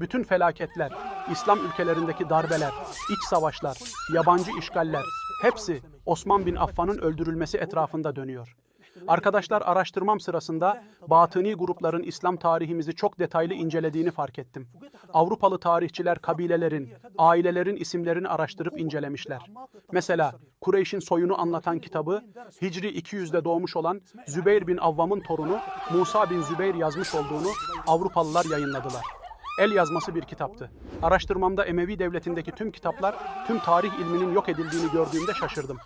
Bütün felaketler, İslam ülkelerindeki darbeler, iç savaşlar, yabancı işgaller hepsi Osman bin Affan'ın öldürülmesi etrafında dönüyor. Arkadaşlar araştırmam sırasında batıni grupların İslam tarihimizi çok detaylı incelediğini fark ettim. Avrupalı tarihçiler kabilelerin, ailelerin isimlerini araştırıp incelemişler. Mesela Kureyş'in soyunu anlatan kitabı Hicri 200'de doğmuş olan Zübeyir bin Avvam'ın torunu Musa bin Zübeyir yazmış olduğunu Avrupalılar yayınladılar. El yazması bir kitaptı. Araştırmamda Emevi devletindeki tüm kitaplar, tüm tarih ilminin yok edildiğini gördüğümde şaşırdım.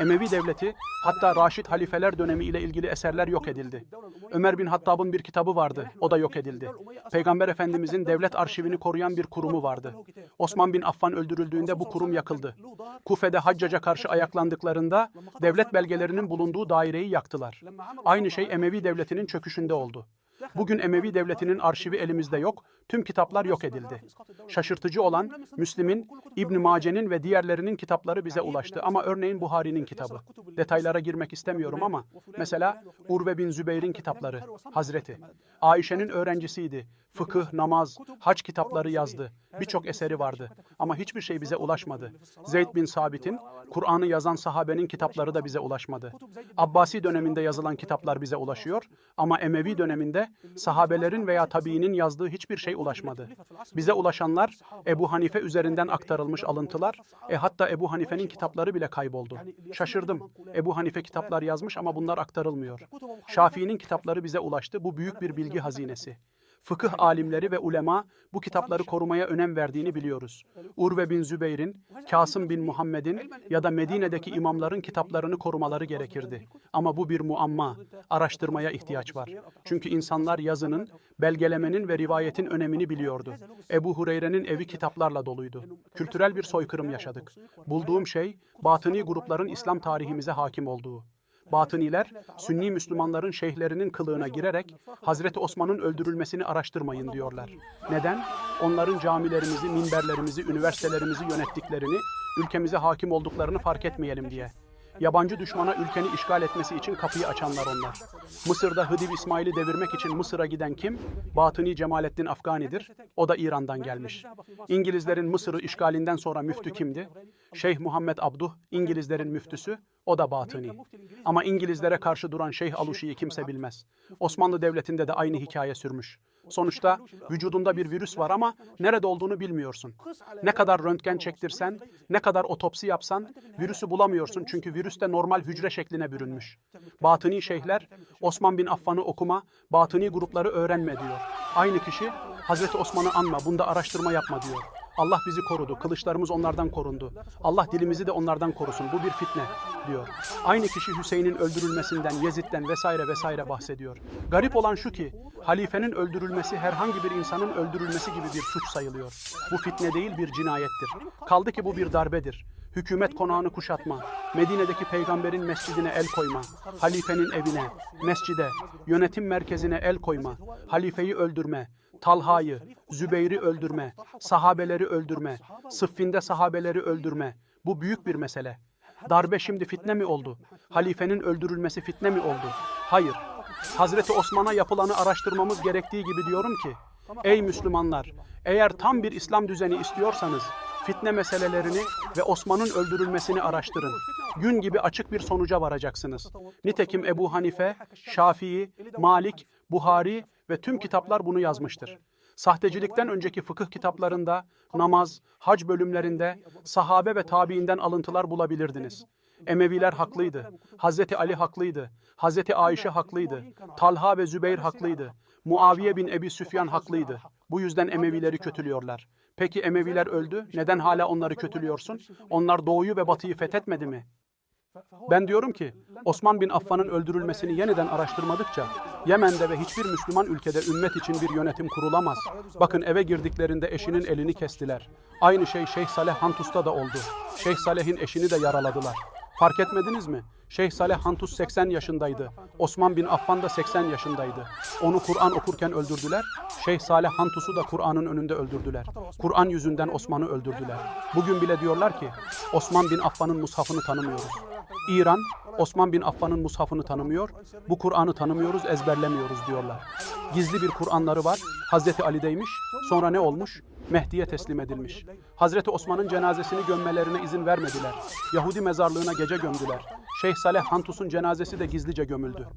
Emevi devleti, hatta Raşid halifeler dönemi ile ilgili eserler yok edildi. Ömer bin Hattab'ın bir kitabı vardı, o da yok edildi. Peygamber Efendimizin devlet arşivini koruyan bir kurumu vardı. Osman bin Affan öldürüldüğünde bu kurum yakıldı. Kufe'de Haccac'a karşı ayaklandıklarında devlet belgelerinin bulunduğu daireyi yaktılar. Aynı şey Emevi devletinin çöküşünde oldu. Bugün Emevi devletinin arşivi elimizde yok, tüm kitaplar yok edildi. Şaşırtıcı olan Müslim'in, İbn Mace'nin ve diğerlerinin kitapları bize ulaştı ama örneğin Buhari'nin kitabı. Detaylara girmek istemiyorum ama mesela Urve bin Zübeyir'in kitapları, Hazreti. Ayşe'nin öğrencisiydi. Fıkıh, namaz, hac kitapları yazdı. Birçok eseri vardı ama hiçbir şey bize ulaşmadı. Zeyd bin Sabit'in, Kur'an'ı yazan sahabenin kitapları da bize ulaşmadı. Abbasi döneminde yazılan kitaplar bize ulaşıyor ama Emevi döneminde sahabelerin veya tabiinin yazdığı hiçbir şey ulaşmadı. Bize ulaşanlar Ebu Hanife üzerinden aktarılmış alıntılar, e hatta Ebu Hanife'nin kitapları bile kayboldu. Şaşırdım. Ebu Hanife kitaplar yazmış ama bunlar aktarılmıyor. Şafii'nin kitapları bize ulaştı. Bu büyük bir bilgi hazinesi. Fıkıh alimleri ve ulema bu kitapları korumaya önem verdiğini biliyoruz. Urve bin Zübeyir'in, Kasım bin Muhammed'in ya da Medine'deki imamların kitaplarını korumaları gerekirdi. Ama bu bir muamma, araştırmaya ihtiyaç var. Çünkü insanlar yazının, belgelemenin ve rivayetin önemini biliyordu. Ebu Hureyre'nin evi kitaplarla doluydu. Kültürel bir soykırım yaşadık. Bulduğum şey, batıni grupların İslam tarihimize hakim olduğu. Batıniler, Sünni Müslümanların şeyhlerinin kılığına girerek Hazreti Osman'ın öldürülmesini araştırmayın diyorlar. Neden? Onların camilerimizi, minberlerimizi, üniversitelerimizi yönettiklerini, ülkemize hakim olduklarını fark etmeyelim diye. Yabancı düşmana ülkeni işgal etmesi için kapıyı açanlar onlar. Mısır'da Hıdiv İsmail'i devirmek için Mısır'a giden kim? Batıni Cemalettin Afgani'dir. O da İran'dan gelmiş. İngilizlerin Mısır'ı işgalinden sonra müftü kimdi? Şeyh Muhammed Abduh, İngilizlerin müftüsü. O da batıni. Ama İngilizlere karşı duran Şeyh Aluşi'yi kimse bilmez. Osmanlı Devleti'nde de aynı hikaye sürmüş. Sonuçta vücudunda bir virüs var ama nerede olduğunu bilmiyorsun. Ne kadar röntgen çektirsen, ne kadar otopsi yapsan virüsü bulamıyorsun çünkü virüs de normal hücre şekline bürünmüş. Batıni şeyhler Osman bin Affan'ı okuma, batıni grupları öğrenme diyor. Aynı kişi Hazreti Osman'ı anma, bunda araştırma yapma diyor. Allah bizi korudu, kılıçlarımız onlardan korundu. Allah dilimizi de onlardan korusun, bu bir fitne diyor. Aynı kişi Hüseyin'in öldürülmesinden, Yezid'den vesaire vesaire bahsediyor. Garip olan şu ki, halifenin öldürülmesi herhangi bir insanın öldürülmesi gibi bir suç sayılıyor. Bu fitne değil bir cinayettir. Kaldı ki bu bir darbedir. Hükümet konağını kuşatma, Medine'deki peygamberin mescidine el koyma, halifenin evine, mescide, yönetim merkezine el koyma, halifeyi öldürme, Talha'yı, Zübeyir'i öldürme, sahabeleri öldürme, Sıffin'de sahabeleri öldürme. Bu büyük bir mesele. Darbe şimdi fitne mi oldu? Halifenin öldürülmesi fitne mi oldu? Hayır. Hazreti Osman'a yapılanı araştırmamız gerektiği gibi diyorum ki, ey Müslümanlar, eğer tam bir İslam düzeni istiyorsanız, fitne meselelerini ve Osman'ın öldürülmesini araştırın. Gün gibi açık bir sonuca varacaksınız. Nitekim Ebu Hanife, Şafii, Malik, Buhari ve tüm kitaplar bunu yazmıştır. Sahtecilikten önceki fıkıh kitaplarında, namaz, hac bölümlerinde sahabe ve tabiinden alıntılar bulabilirdiniz. Emeviler haklıydı. Hazreti Ali haklıydı. Hazreti Ayşe haklıydı. Talha ve Zübeyir haklıydı. Muaviye bin Ebi Süfyan haklıydı. Bu yüzden Emevileri kötülüyorlar. Peki Emeviler öldü. Neden hala onları kötülüyorsun? Onlar doğuyu ve batıyı fethetmedi mi? Ben diyorum ki Osman bin Affan'ın öldürülmesini yeniden araştırmadıkça Yemen'de ve hiçbir Müslüman ülkede ümmet için bir yönetim kurulamaz. Bakın eve girdiklerinde eşinin elini kestiler. Aynı şey Şeyh Saleh Hantus'ta da oldu. Şeyh Saleh'in eşini de yaraladılar. Fark etmediniz mi? Şeyh Saleh Hantus 80 yaşındaydı. Osman bin Affan da 80 yaşındaydı. Onu Kur'an okurken öldürdüler. Şeyh Saleh Hantus'u da Kur'an'ın önünde öldürdüler. Kur'an yüzünden Osman'ı öldürdüler. Bugün bile diyorlar ki Osman bin Affan'ın mushafını tanımıyoruz. İran, Osman bin Affan'ın mushafını tanımıyor, bu Kur'an'ı tanımıyoruz, ezberlemiyoruz diyorlar. Gizli bir Kur'anları var, Hazreti Ali'deymiş, sonra ne olmuş? Mehdi'ye teslim edilmiş. Hazreti Osman'ın cenazesini gömmelerine izin vermediler. Yahudi mezarlığına gece gömdüler. Şeyh Saleh Hantus'un cenazesi de gizlice gömüldü.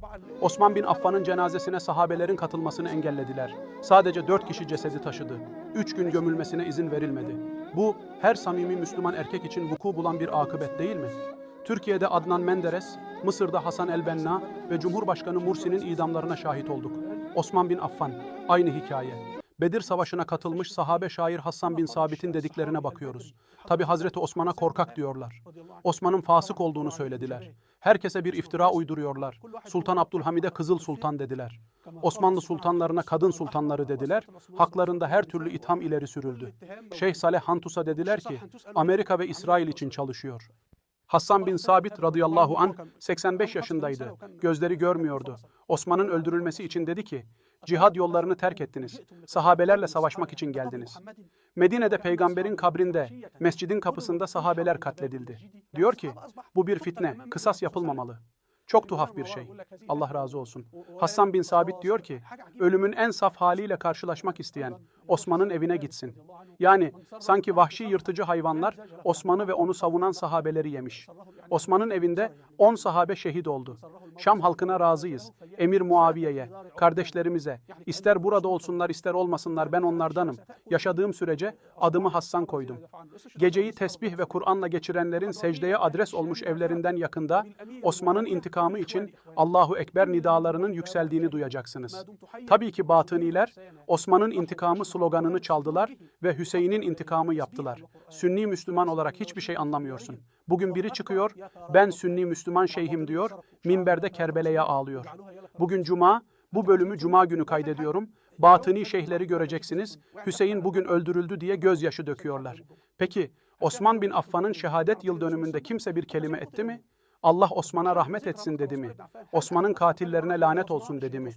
Osman bin Affan'ın cenazesine sahabelerin katılmasını engellediler. Sadece dört kişi cesedi taşıdı. Üç gün gömülmesine izin verilmedi. Bu her samimi Müslüman erkek için vuku bulan bir akıbet değil mi? Türkiye'de Adnan Menderes, Mısır'da Hasan el-Benna ve Cumhurbaşkanı Mursi'nin idamlarına şahit olduk. Osman bin Affan, aynı hikaye. Bedir Savaşı'na katılmış sahabe şair Hassan bin Sabit'in dediklerine bakıyoruz. Tabi Hazreti Osman'a korkak diyorlar. Osman'ın fasık olduğunu söylediler. Herkese bir iftira uyduruyorlar. Sultan Abdülhamid'e Kızıl Sultan dediler. Osmanlı sultanlarına kadın sultanları dediler. Haklarında her türlü itham ileri sürüldü. Şeyh Saleh Hantus'a dediler ki Amerika ve İsrail için çalışıyor. Hassan bin Sabit radıyallahu an 85 yaşındaydı. Gözleri görmüyordu. Osman'ın öldürülmesi için dedi ki, cihad yollarını terk ettiniz. Sahabelerle savaşmak için geldiniz. Medine'de peygamberin kabrinde, mescidin kapısında sahabeler katledildi. Diyor ki, bu bir fitne, kısas yapılmamalı. Çok tuhaf bir şey. Allah razı olsun. Hassan bin Sabit diyor ki, ölümün en saf haliyle karşılaşmak isteyen Osman'ın evine gitsin. Yani sanki vahşi yırtıcı hayvanlar Osman'ı ve onu savunan sahabeleri yemiş. Osman'ın evinde 10 sahabe şehit oldu. Şam halkına razıyız. Emir Muaviye'ye, kardeşlerimize, ister burada olsunlar ister olmasınlar ben onlardanım. Yaşadığım sürece adımı Hassan koydum. Geceyi tesbih ve Kur'an'la geçirenlerin secdeye adres olmuş evlerinden yakında Osman'ın intikamı için Allahu Ekber nidalarının yükseldiğini duyacaksınız. Tabii ki batıniler Osman'ın intikamı sloganını çaldılar ve Hüseyin'in intikamı yaptılar. Sünni Müslüman olarak hiçbir şey anlamıyorsun. Bugün biri çıkıyor, ben Sünni Müslüman şeyhim diyor, minberde Kerbela'ya ağlıyor. Bugün Cuma, bu bölümü Cuma günü kaydediyorum. Batıni şeyhleri göreceksiniz. Hüseyin bugün öldürüldü diye gözyaşı döküyorlar. Peki Osman bin Affan'ın şehadet yıl dönümünde kimse bir kelime etti mi? Allah Osman'a rahmet etsin dedi mi? Osman'ın katillerine lanet olsun dedi mi?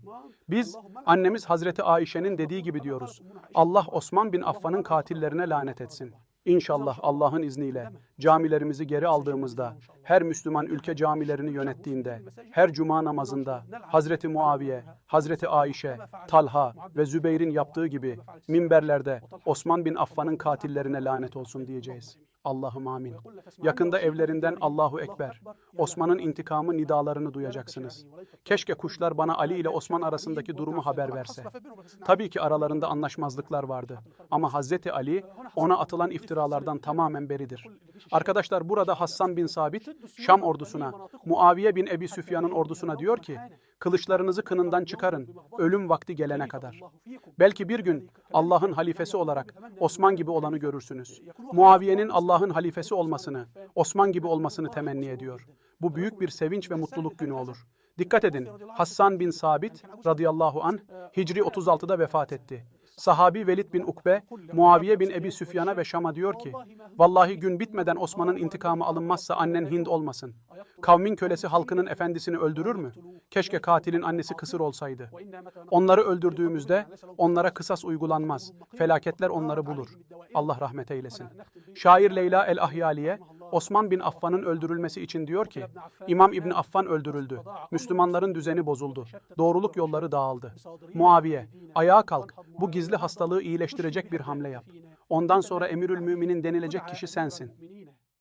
Biz annemiz Hazreti Ayşe'nin dediği gibi diyoruz. Allah Osman bin Affan'ın katillerine lanet etsin. İnşallah Allah'ın izniyle camilerimizi geri aldığımızda, her Müslüman ülke camilerini yönettiğinde, her cuma namazında Hazreti Muaviye, Hazreti Ayşe, Talha ve Zübeyir'in yaptığı gibi minberlerde Osman bin Affan'ın katillerine lanet olsun diyeceğiz. Allah'ım amin. Yakında evlerinden Allahu Ekber, Osman'ın intikamı nidalarını duyacaksınız. Keşke kuşlar bana Ali ile Osman arasındaki durumu haber verse. Tabii ki aralarında anlaşmazlıklar vardı. Ama Hazreti Ali ona atılan iftiralardan tamamen beridir. Arkadaşlar burada Hassan bin Sabit, Şam ordusuna, Muaviye bin Ebi Süfyan'ın ordusuna diyor ki, kılıçlarınızı kınından çıkarın, ölüm vakti gelene kadar. Belki bir gün Allah'ın halifesi olarak Osman gibi olanı görürsünüz. Muaviye'nin Allah'ın halifesi olmasını, Osman gibi olmasını temenni ediyor. Bu büyük bir sevinç ve mutluluk günü olur. Dikkat edin, Hassan bin Sabit radıyallahu an Hicri 36'da vefat etti. Sahabi Velid bin Ukbe, Muaviye bin Ebi Süfyan'a ve Şam'a diyor ki, Vallahi gün bitmeden Osman'ın intikamı alınmazsa annen Hind olmasın. Kavmin kölesi halkının efendisini öldürür mü? Keşke katilin annesi kısır olsaydı. Onları öldürdüğümüzde onlara kısas uygulanmaz. Felaketler onları bulur. Allah rahmet eylesin. Şair Leyla el-Ahyaliye, Osman bin Affan'ın öldürülmesi için diyor ki, İmam İbni Affan öldürüldü. Müslümanların düzeni bozuldu. Doğruluk yolları dağıldı. Muaviye, ayağa kalk. Bu gizli hastalığı iyileştirecek bir hamle yap. Ondan sonra Emirül Müminin denilecek kişi sensin.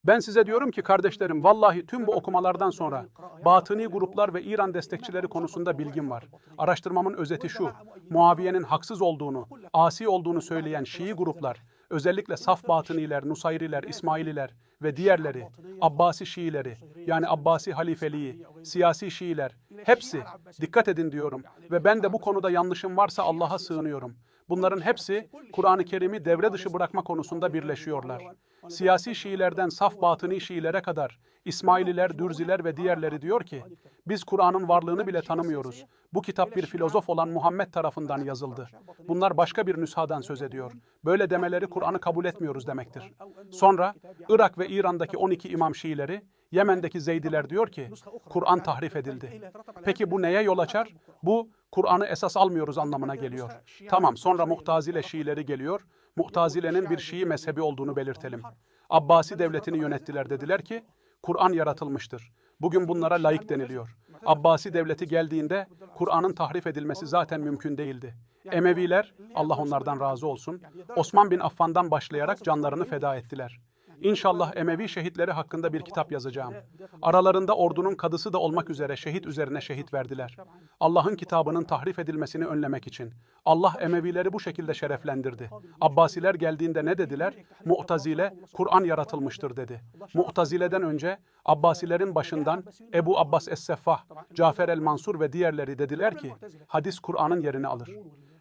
Ben size diyorum ki kardeşlerim vallahi tüm bu okumalardan sonra batıni gruplar ve İran destekçileri konusunda bilgim var. Araştırmamın özeti şu. Muaviye'nin haksız olduğunu, asi olduğunu söyleyen Şii gruplar, özellikle saf batıniler, Nusayriler, İsmaililer ve diğerleri, Abbasi Şiileri, yani Abbasi halifeliği, siyasi Şiiler, hepsi dikkat edin diyorum ve ben de bu konuda yanlışım varsa Allah'a sığınıyorum. Bunların hepsi Kur'an-ı Kerim'i devre dışı bırakma konusunda birleşiyorlar. Siyasi Şiilerden saf batıni Şiilere kadar İsmaililer, Dürziler ve diğerleri diyor ki, biz Kur'an'ın varlığını bile tanımıyoruz. Bu kitap bir filozof olan Muhammed tarafından yazıldı. Bunlar başka bir nüshadan söz ediyor. Böyle demeleri Kur'an'ı kabul etmiyoruz demektir. Sonra Irak ve İran'daki 12 imam Şiileri, Yemen'deki Zeydiler diyor ki, Kur'an tahrif edildi. Peki bu neye yol açar? Bu, Kur'an'ı esas almıyoruz anlamına geliyor. Tamam, sonra Muhtazile Şiileri geliyor. Muhtazile'nin bir Şii mezhebi olduğunu belirtelim. Abbasi devletini yönettiler dediler ki, Kur'an yaratılmıştır. Bugün bunlara layık deniliyor. Abbasi devleti geldiğinde Kur'an'ın tahrif edilmesi zaten mümkün değildi. Emeviler, Allah onlardan razı olsun, Osman bin Affan'dan başlayarak canlarını feda ettiler. İnşallah Emevi şehitleri hakkında bir kitap yazacağım. Aralarında ordunun kadısı da olmak üzere şehit üzerine şehit verdiler. Allah'ın kitabının tahrif edilmesini önlemek için. Allah Emevileri bu şekilde şereflendirdi. Abbasiler geldiğinde ne dediler? Mu'tazile, Kur'an yaratılmıştır dedi. Mu'tazile'den önce Abbasilerin başından Ebu Abbas Es-Seffah, Cafer el-Mansur ve diğerleri dediler ki, hadis Kur'an'ın yerini alır.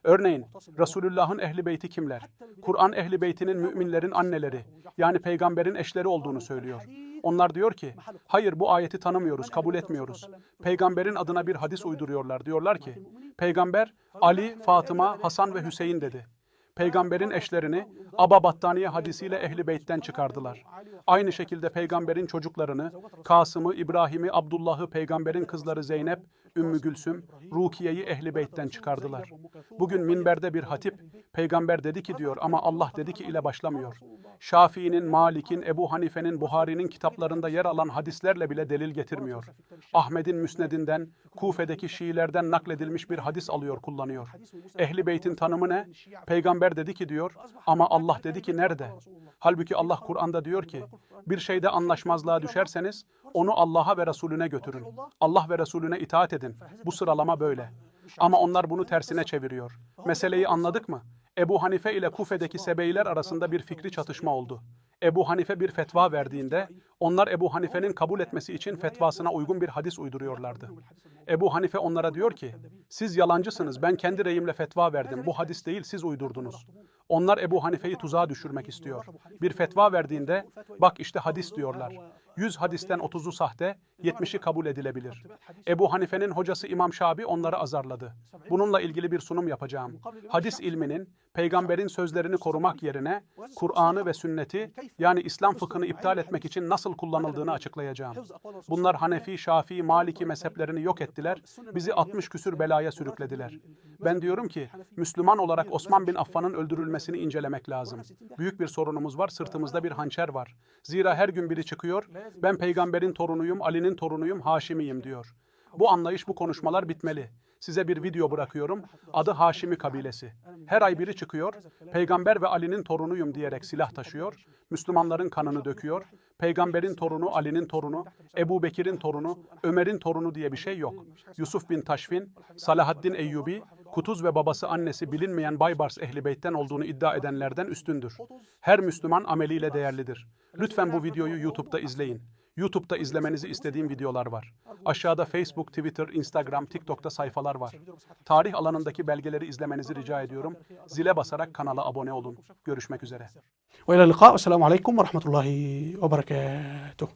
Örneğin Resulullah'ın ehli beyti kimler? Kur'an ehli beytinin müminlerin anneleri yani peygamberin eşleri olduğunu söylüyor. Onlar diyor ki hayır bu ayeti tanımıyoruz, kabul etmiyoruz. Peygamberin adına bir hadis uyduruyorlar. Diyorlar ki peygamber Ali, Fatıma, Hasan ve Hüseyin dedi. Peygamberin eşlerini Aba Battaniye hadisiyle ehli beytten çıkardılar. Aynı şekilde peygamberin çocuklarını Kasım'ı, İbrahim'i, Abdullah'ı, peygamberin kızları Zeynep, Ümmü Gülsüm, Rukiye'yi ehli beytten çıkardılar. Bugün minberde bir hatip, peygamber dedi ki diyor ama Allah dedi ki ile başlamıyor. Şafii'nin, Malik'in, Ebu Hanife'nin, Buhari'nin kitaplarında yer alan hadislerle bile delil getirmiyor. Ahmet'in müsnedinden, Kufe'deki Şiilerden nakledilmiş bir hadis alıyor, kullanıyor. Ehli beytin tanımı ne? Peygamber dedi ki diyor ama Allah dedi ki nerede? Halbuki Allah Kur'an'da diyor ki bir şeyde anlaşmazlığa düşerseniz onu Allah'a ve Resulüne götürün. Allah ve Resulüne itaat edin. Bu sıralama böyle. Ama onlar bunu tersine çeviriyor. Meseleyi anladık mı? Ebu Hanife ile Kufe'deki Sebeiler arasında bir fikri çatışma oldu. Ebu Hanife bir fetva verdiğinde onlar Ebu Hanife'nin kabul etmesi için fetvasına uygun bir hadis uyduruyorlardı. Ebu Hanife onlara diyor ki, siz yalancısınız, ben kendi reyimle fetva verdim, bu hadis değil, siz uydurdunuz. Onlar Ebu Hanife'yi tuzağa düşürmek istiyor. Bir fetva verdiğinde, bak işte hadis diyorlar. 100 hadisten 30'u sahte, 70'i kabul edilebilir. Ebu Hanife'nin hocası İmam Şabi onları azarladı. Bununla ilgili bir sunum yapacağım. Hadis ilminin, peygamberin sözlerini korumak yerine, Kur'an'ı ve sünneti, yani İslam fıkhını iptal etmek için nasıl kullanıldığını açıklayacağım. Bunlar Hanefi, Şafii, Maliki mezheplerini yok ettiler, bizi 60 küsür belaya sürüklediler. Ben diyorum ki, Müslüman olarak Osman bin Affan'ın öldürülmesini incelemek lazım. Büyük bir sorunumuz var, sırtımızda bir hançer var. Zira her gün biri çıkıyor, ben peygamberin torunuyum, Ali'nin torunuyum, Haşimiyim diyor. Bu anlayış, bu konuşmalar bitmeli. Size bir video bırakıyorum. Adı Haşimi kabilesi. Her ay biri çıkıyor. Peygamber ve Ali'nin torunuyum diyerek silah taşıyor. Müslümanların kanını döküyor. Peygamberin torunu, Ali'nin torunu, Ebu Bekir'in torunu, Ömer'in torunu diye bir şey yok. Yusuf bin Taşfin, Salahaddin Eyyubi, Kutuz ve babası annesi bilinmeyen Baybars ehli beytten olduğunu iddia edenlerden üstündür. Her Müslüman ameliyle değerlidir. Lütfen bu videoyu YouTube'da izleyin. YouTube'da izlemenizi istediğim videolar var. Aşağıda Facebook, Twitter, Instagram, TikTok'ta sayfalar var. Tarih alanındaki belgeleri izlemenizi rica ediyorum. Zile basarak kanala abone olun. Görüşmek üzere. Ve ila liqa. Selamun aleyküm ve rahmetullahi ve berekatuhu.